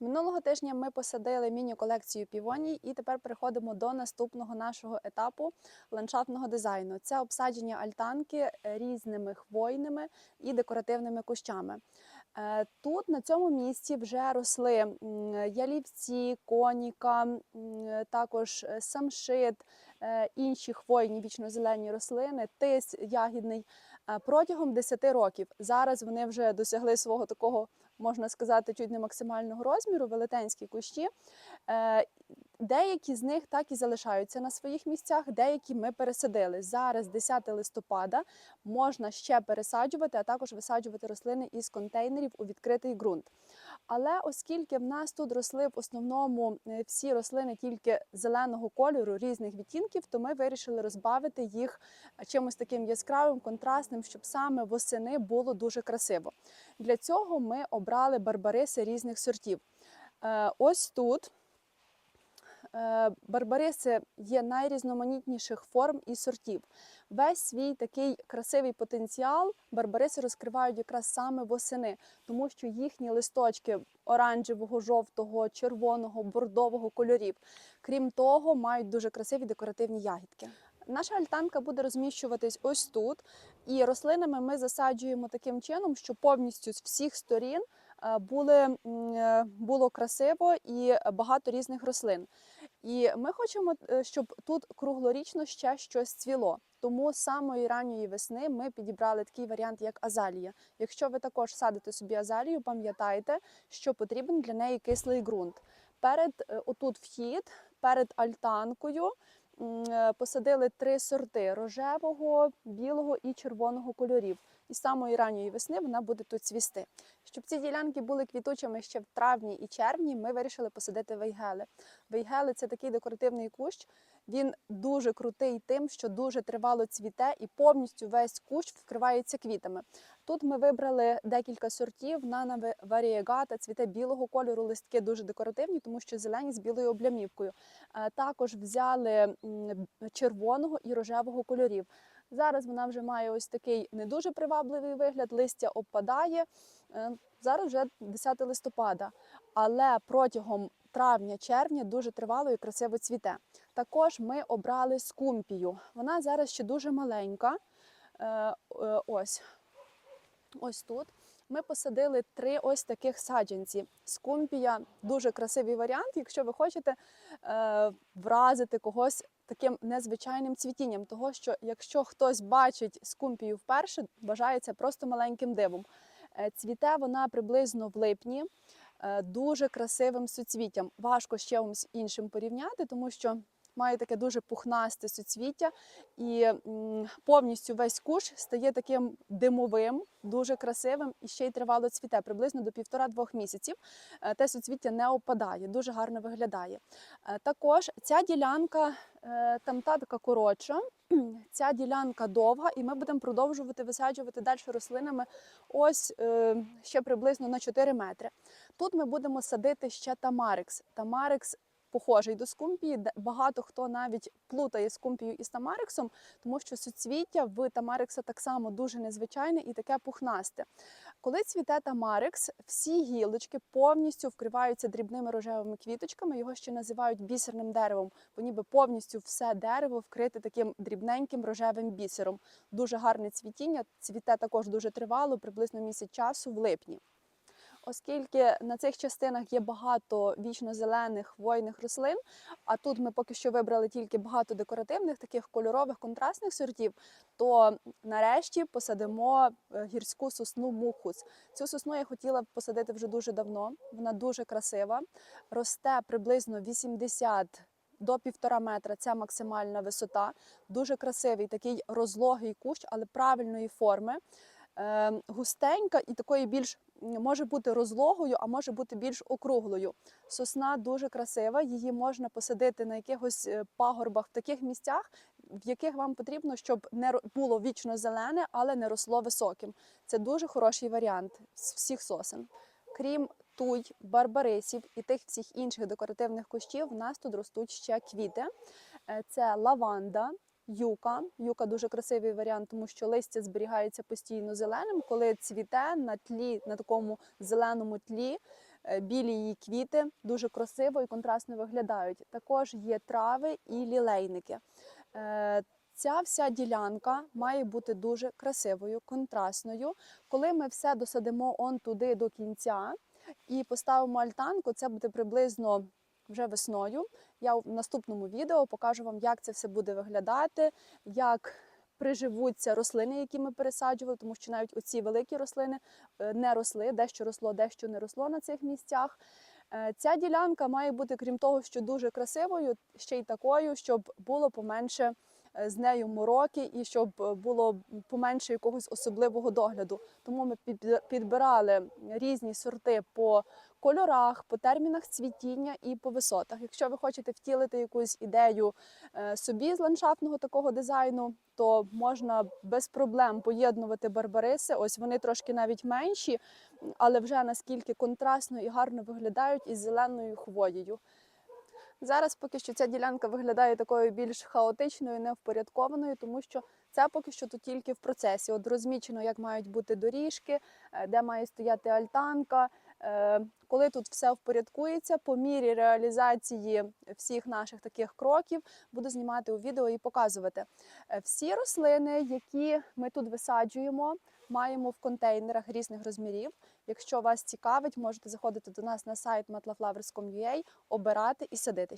Минулого тижня ми посадили міні-колекцію півоній і тепер переходимо до наступного нашого етапу ландшафтного дизайну. Це обсадження альтанки е, різними хвойними і декоративними кущами. Е, Тут на цьому місці вже росли ялівці, коніка, також е, самшит, е, інші хвойні вічнозелені рослини, тис ягідний протягом 10 років. Зараз вони вже досягли свого такого, можна сказати, чуть не максимального розміру, велетенські кущі. Е, Деякі з них так і залишаються на своїх місцях, деякі ми пересадили. Зараз, 10 листопада, можна ще пересаджувати, а також висаджувати рослини із контейнерів у відкритий ґрунт. Але оскільки в нас тут росли в основному е, всі рослини тільки зеленого кольору, різних відтінків, то ми вирішили розбавити їх чимось таким яскравим, контрастним, щоб саме восени було дуже красиво. Для цього ми обрали барбариси різних сортів. Е, Ось тут е, барбариси є найрізноманітніших форм і сортів. Весь свій такий красивий потенціал барбариси розкривають якраз саме восени, тому що їхні листочки оранжевого, жовтого, червоного, бордового кольорів. Крім того, мають дуже красиві декоративні ягідки. Наша альтанка буде розміщуватись ось тут, і рослинами ми засаджуємо таким чином, що повністю з всіх сторін е, були, е, було красиво і багато різних рослин. І ми хочемо, е, щоб тут круглорічно ще щось цвіло. Тому з самої ранньої весни ми підібрали такий варіант, як азалія. Якщо ви також садите собі азалію, пам'ятайте, що потрібен для неї кислий ґрунт. Перед е, отут вхід, перед альтанкою е, посадили три сорти рожевого, білого і червоного кольорів. І з самої ранньої весни вона буде тут цвісти. Щоб ці ділянки були квітучими ще в травні і червні, ми вирішили посадити вейгели. Вейгели це такий декоративний кущ. Він дуже крутий тим, що дуже тривало цвіте і повністю весь кущ вкривається квітами. Тут ми вибрали декілька сортів. Нана варієгата, цвіте білого кольору, листки дуже декоративні, тому що зелені з білою облямівкою. Е, Також взяли червоного і рожевого кольорів. Зараз вона вже має ось такий не дуже привабливий вигляд, листя обпадає. Е, Зараз вже 10 листопада, але протягом травня-червня дуже тривало і красиво цвіте. Також ми обрали скумпію. Вона зараз ще дуже маленька. Е, е, Ось, ось тут. Ми посадили три ось таких саджанці. Скумпія дуже красивий варіант, якщо ви хочете е, вразити когось таким незвичайним цвітінням. Того, що якщо хтось бачить скумпію вперше, вважається просто маленьким дивом. Е, Цвіте вона приблизно в липні, е, дуже красивим суцвіттям. Важко чимось іншим порівняти, тому що має таке дуже пухнасте суцвіття, і повністю весь куш стає таким димовим, дуже красивим і ще й тривало цвіте приблизно до півтора-двох місяців. Е, Те суцвіття не опадає, дуже гарно виглядає. Е, Також ця ділянка е, там та така коротша. Ця ділянка довга, і ми будемо продовжувати висаджувати далі рослинами ось е, ще приблизно на 4 метри. Тут ми будемо садити ще тамарикс. Тамарикс похожий до скумпії. Багато хто навіть плутає скумпію із тамариксом, тому що суцвіття в тамарикса так само дуже незвичайне і таке пухнасте. Коли цвіте тамарикс, всі гілочки повністю вкриваються дрібними рожевими квіточками. Його ще називають бісерним деревом, бо ніби повністю все дерево вкрите таким дрібненьким рожевим бісером. Дуже гарне цвітіння. Цвіте також дуже тривало, приблизно місяць часу в липні. Оскільки на цих частинах є багато вічно-зелених хвойних рослин, а тут ми поки що вибрали тільки багато декоративних, таких кольорових контрастних сортів, то нарешті посадимо е, гірську сосну мухус. Цю сосну я хотіла посадити вже дуже давно. Вона дуже красива, росте приблизно 80 до півтора метра це максимальна висота. Дуже красивий такий розлогий кущ, але правильної форми. Е, густенька і такої більш може бути розлогою, а може бути більш округлою. Сосна дуже красива, її можна посадити на якихось е, пагорбах в таких місцях, в яких вам потрібно, щоб не було вічно зелене, але не росло високим. Це дуже хороший варіант з всіх сосен. Крім туй, барбарисів і тих всіх інших декоративних кущів, в нас тут ростуть ще квіти. Е, Це лаванда, юка. Юка дуже красивий варіант, тому що листя зберігається постійно зеленим. Коли цвіте на тлі, на такому зеленому тлі, е, білі її квіти, дуже красиво і контрастно виглядають. Також є трави і лілейники. Е, Ця вся ділянка має бути дуже красивою, контрастною. Коли ми все досадимо он туди до кінця і поставимо альтанку, це буде приблизно вже весною. Я в наступному відео покажу вам, як це все буде виглядати, як приживуться рослини, які ми пересаджували, тому що навіть оці великі рослини е, не росли, дещо росло, дещо не росло на цих місцях. Е, Ця ділянка має бути, крім того, що дуже красивою, ще й такою, щоб було поменше з нею мороки і щоб е, було поменше якогось особливого догляду. Тому ми під- підбирали різні сорти по кольорах, по термінах цвітіння і по висотах. Якщо ви хочете втілити якусь ідею е, собі з ландшафтного такого дизайну, то можна без проблем поєднувати барбариси. Ось вони трошки навіть менші, але вже наскільки контрастно і гарно виглядають із зеленою хвоєю. Зараз поки що ця ділянка виглядає такою більш хаотичною, невпорядкованою, тому що це поки що тут тільки в процесі. От розмічено, як мають бути доріжки, е, де має стояти альтанка. Е, Коли тут все впорядкується, по мірі реалізації всіх наших таких кроків буду знімати у відео і показувати. Е, Всі рослини, які ми тут висаджуємо, маємо в контейнерах різних розмірів. Якщо вас цікавить, можете заходити до нас на сайт matlaflowers.com.ua, обирати і садити.